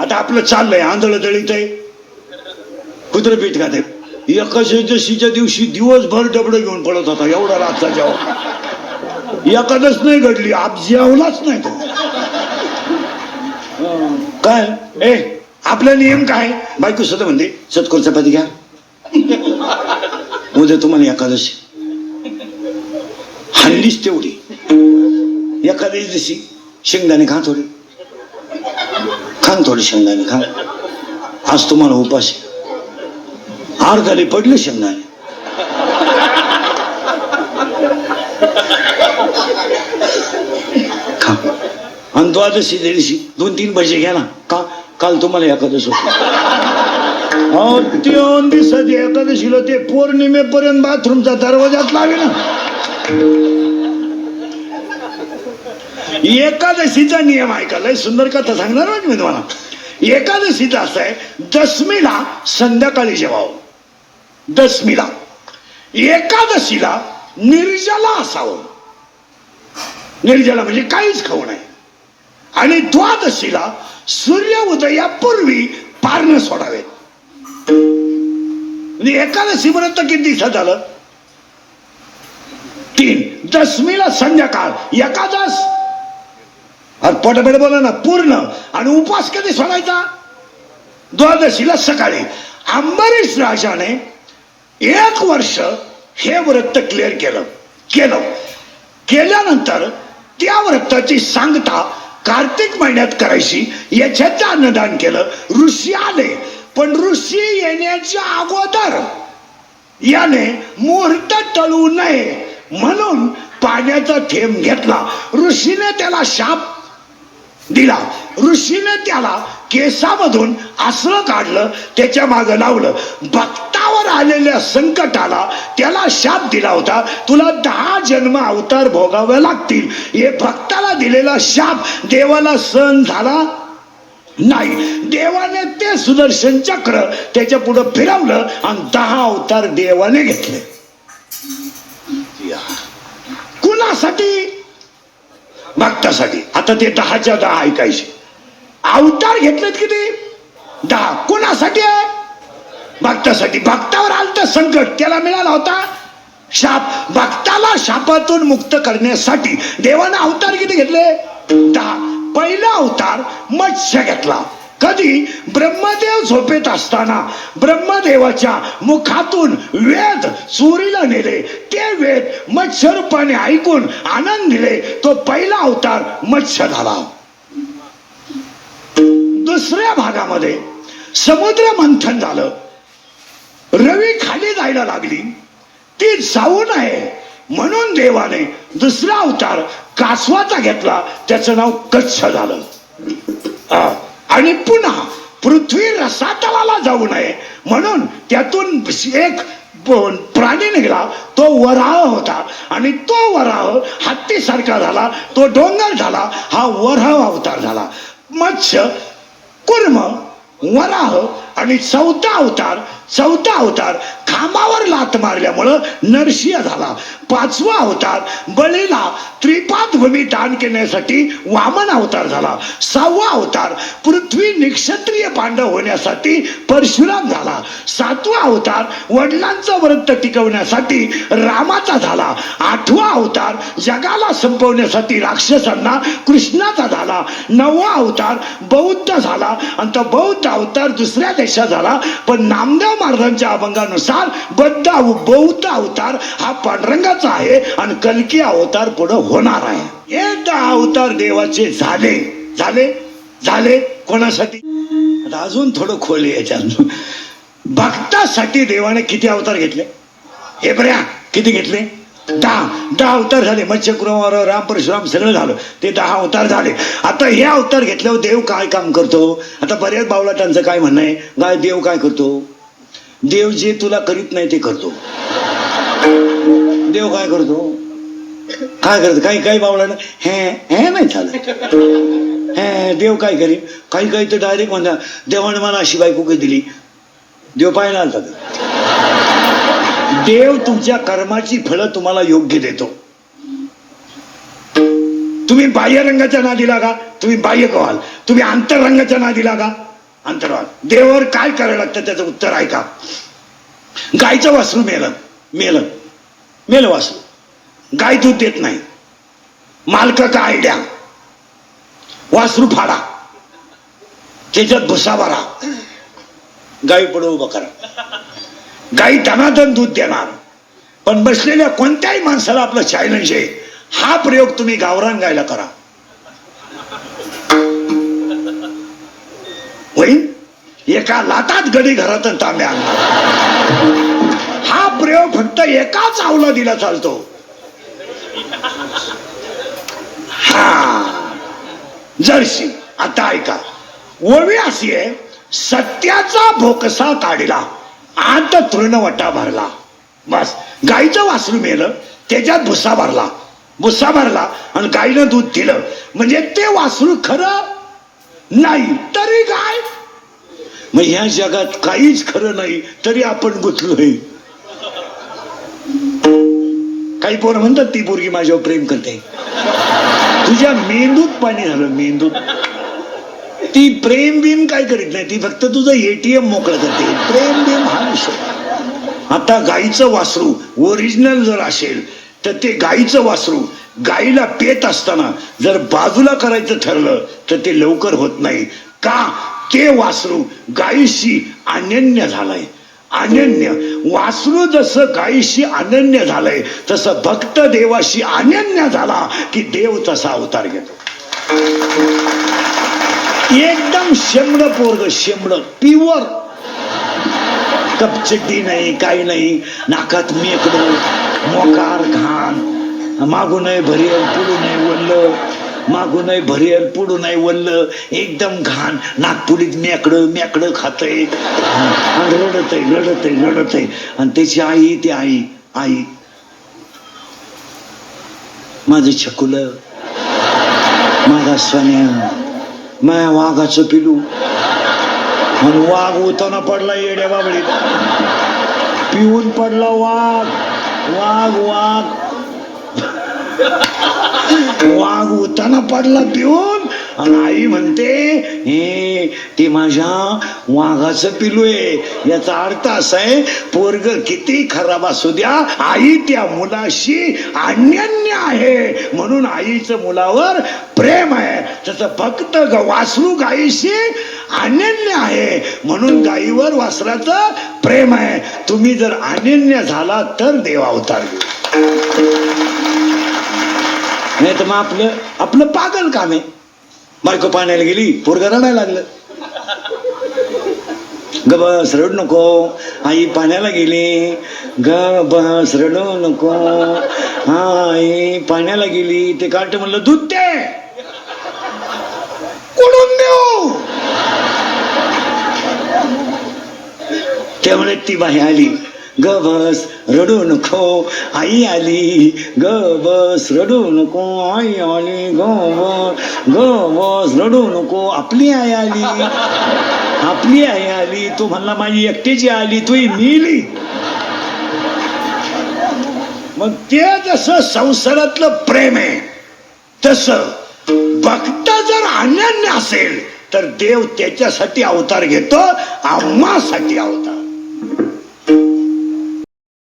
आता आपलं चाललंय आंधळ दळीत आहे. कुत्रपीठ का खाते. एकादशीच्या दिवशी दिवसभर डबडं घेऊन पडत होता एवढा रातचा जेव्हा. एकादश नाही घडली आप जेवलाच नाही तो. काय? ए आपला नियम काय? बायको सुद्धा म्हणते सतकोर चपाती घ्या. उद्या तुम्हाला एकादशी. हल्लीच तेवढी. एखाद्या दिवशी शेंगदाणे खा थोडी. खान थोडी शेंगदाणे खा. आज तुम्हाला उपास अर्धाले पडले शेंगदाणे खा. आणि द्वादशी दिवशी दोन तीन पैसे घ्या ना. का? काल तुम्हाला एकादश होती. एकादशीला ते पौर्णिमेपर्यंत बाथरूमचा दरवाजाच लावे ना एकादशीचा नियम ऐका लय सुंदर कथा सांगणार ना मी तुम्हाला. एकादशीचा असं आहे दशमीला संध्याकाळी जेवावं. दशमीला एकादशीला निर्जला असावं. निर्जला म्हणजे काहीच खाऊ नये. आणि द्वादशीला सूर्य उदयापूर्वी पारणं सोडावे. म्हणजे एकादशी किती दिवसात झालं? तीन. दशमीला संध्याकाळ. एकादश. आणि पटपट बोला ना पूर्ण. आणि उपवास कधी सोडायचा? द्वादशीला सकाळी. अंबरीश राजाने एक वर्ष हे व्रत क्लिअर केलं. केलं. केल्यानंतर त्या व्रताची सांगता कार्तिक महिन्यात करायची. याच्यात अन्नदान केलं. ऋषी आले. पण ऋषी येण्याच्या अगोदर याने मुहूर्त टळू नये म्हणून पाण्याचा थेंब घेतला. ऋषीने त्याला शाप दिला. ऋषीने त्याला केसामधून आसळं काढलं त्याच्या मागं लावलं. भक्तावर आलेल्या संकटाला त्याला शाप दिला होता. तुला दहा जन्म अवतार भोगावे लागतील. हे भक्ताला दिलेला शाप देवाला सहन झाला नाही. देवाने ते सुदर्शन चक्र त्याच्या पुढे फिरवलं आणि दहा अवतार देवाने घेतले. या. कुणासाठी? भक्तासाठी आता ते दहाच्या दहा ऐकायचे. अवतार घेतलेत किती दहा. कोणासाठी आहे? भक्तासाठी भक्तावर आलं तर संकट. त्याला मिळाला होता शाप. भक्ताला शापातून मुक्त करण्यासाठी देवानं अवतार किती घेतले? दहा. पहिला अवतार मत्स्य घेतला. कधी ब्रह्मदेव झोपेत असताना ब्रह्मदेवाच्या मुखातून वेद चोरीला नेले. ते वेद मत्स्य रूपाने ऐकून आनंद दिले. तो पहिला अवतार मत्स्य झाला. दुसऱ्या भागामध्ये समुद्र मंथन झालं. रवी खाली जायला लागली. ती जाऊ नये म्हणून देवाने दुसरा अवतार कासवाचा घेतला. त्याचं नाव कच्छ झालं. आ, आणि पुन्हा पृथ्वी रसातलाला जाऊ नये. म्हणून त्यातून एक प्राणी निघाला तो वराह होता. आणि तो वराह हत्तीसारखा झाला तो डोंगर झाला हा वराह अवतार झाला. मत्स्य कुर्म वराह आणि चौथा अवतार चौथा अवतार खांबावर लात मारल्यामुळं नरसिंह झाला. पाचवा अवतार बळीला त्रिपाद भूमी दान करण्यासाठी वामन अवतार झाला. सहावा अवतार पृथ्वी निक्षत्रिय पांडव होण्यासाठी परशुराम झाला. सातवा अवतार वडिलांचं व्रत टिकवण्यासाठी रामाचा झाला. आठवा अवतार जगाला संपवण्यासाठी राक्षसांना कृष्णाचा झाला. नववा अवतार बौद्ध झाला. आणि तो बौद्ध अवतार दुसऱ्या देशात झाला. पण नामदेव महाराजांच्या अभंगानुसार बद्ध बौद्ध अवतार हा पांडुरंगाचा आहे आणि कलकी अवतार पुढे होणार आहे. हे दहा अवतार देवाचे झाले. झाले? झाले? कोणासाठी? आता अजून थोडं खोले याच्यात भक्तासाठी देवाने किती अवतार घेतले? हे बऱ्या किती घेतले? दहा. दहा अवतार झाले. मत्स्यकुमार राम परशुराम सगळं झालं. ते दहा अवतार झाले. आता हे अवतार घेतल्यावर देव काय काम करतो? आता बऱ्याच बावलाटांचं काय म्हणणं आहे? काय देव काय करतो? देव जे तुला करीत नाही ते करतो. देव काय करतो? काय करतो? काही काही बावलाट हे हे नाही झालं. हे देव काय करीन? काही काही तर डायरेक्ट म्हणता देवाने मला अशी बायको काही दिली? देव पाहायला आलता देव तुमच्या कर्माची फळं तुम्हाला योग्य देतो. तुम्ही बाह्य रंगाच्या नादी लागा तुम्ही बाह्य कवाल तुम्ही आंतररंगाच्या नादी लागा. अंतर्वाद देवावर काय करायला लागतं त्याचं उत्तर ऐका. गायचं वासरू मेलं मेलं. मेलं वासरू गाय दूध देत नाही. मालक आयड्या वासरू फाडा. त्याच्यात भुसा भरा गाई पुढे उभं करा. गाई दनादन दूध देणार. पण बसलेल्या कोणत्याही माणसाला आपलं चॅलेंज आहे. हा प्रयोग तुम्ही गावरान गायला करा. होईल एका लातात गडी घरातून तांब्या आणणार. प्रयोग फक्त एकाच आवला दिला चालतो. हा. जर्सी आता ऐका. ओवी अशी आहे सत्याचा भोकसा काढला आत तृणवटा भरला. बस गाईचं वासरू मेलं त्याच्यात भुसा भरला. भुसा भरला आणि गाईनं दूध दिलं. म्हणजे ते वासरू खरं नाही तरी काय मग ह्या जगात काहीच खरं नाही तरी आपण गुंतलोय. काही पोरं म्हणतात ती पोरगी माझ्यावर प्रेम करते. तुझ्या मेंदूत पाणी झालं मेंदूत. ती प्रेम बिम काय करीत नाही ती फक्त तुझं एटीएम मोकळं करते. प्रेम बीम हा विषय आता गाईचं वासरू ओरिजिनल जर असेल तर ते गाईचं वासरू गाईला पेत असताना जर बाजूला करायचं ठरलं तर ते लवकर होत नाही. का? ते वासरू गाईशी अनन्य झालंय. अनन्य. वासरू जसं गायीशी अनन्य झालंय तसं भक्त देवाशी अनन्य झाला की देव तसा अवतार घेतो. एकदम शेमड पोरग शेमड प्युअर कपचिड्डी नाही काही नाही. नाकात मेकड मोकार घाण. मागू नये भरियल पुढू नये वल्ल. मागून भरेल भरियल पुढू वल्ल एकदम घाण. नागपुरीत मेकड मेकड खातंय. आणि रडत आहे रडत आहे रडत आहे आणि त्याची आई ती आई आई. माझं छकुल. माझा सन्या. माया वाघाचं पिलू. आणि वाघ होताना पडला येड्या बाबडीत पिऊन पडला वाघ. वाघ वाघ. वाघ उताना पडला पिऊन आणि आई म्हणते हे ते माझ्या वाघाचं पिलू आहे. याचा अर्थ असा आहे पोरग किती खराब असू द्या आई त्या मुलाशी अन्यन्य आहे. म्हणून आईचं मुलावर प्रेम आहे. तसं फक्त वासरू गाईशी अनन्य आहे. म्हणून गाईवर वासराचं प्रेम आहे. तुम्ही जर अनन्य झाला तर देव अवतार नाही तर मग आपलं आपलं पागल काम आहे. बायको पाण्याला गेली पोरग रडायला लागलं. ग बस रडू नको. आई पाण्याला गेली. ग बस रडू नको. हा आई पाण्याला गेली. ते काट म्हणलं दूध ते कोडून देऊ. त्यामुळे ती बाहेर आली. ग बस रडू नको आई आली ग बस रडू नको आई आली ग बस ग बस रडू नको आपली आई आली आपली आई आली तू म्हणला माझी एकटीची आली तू मिली. मग ते जसं संसारातलं प्रेम आहे तस भक्ता जर अनन्य असेल तर देव त्याच्यासाठी अवतार घेतो आम्हासाठी अवतार.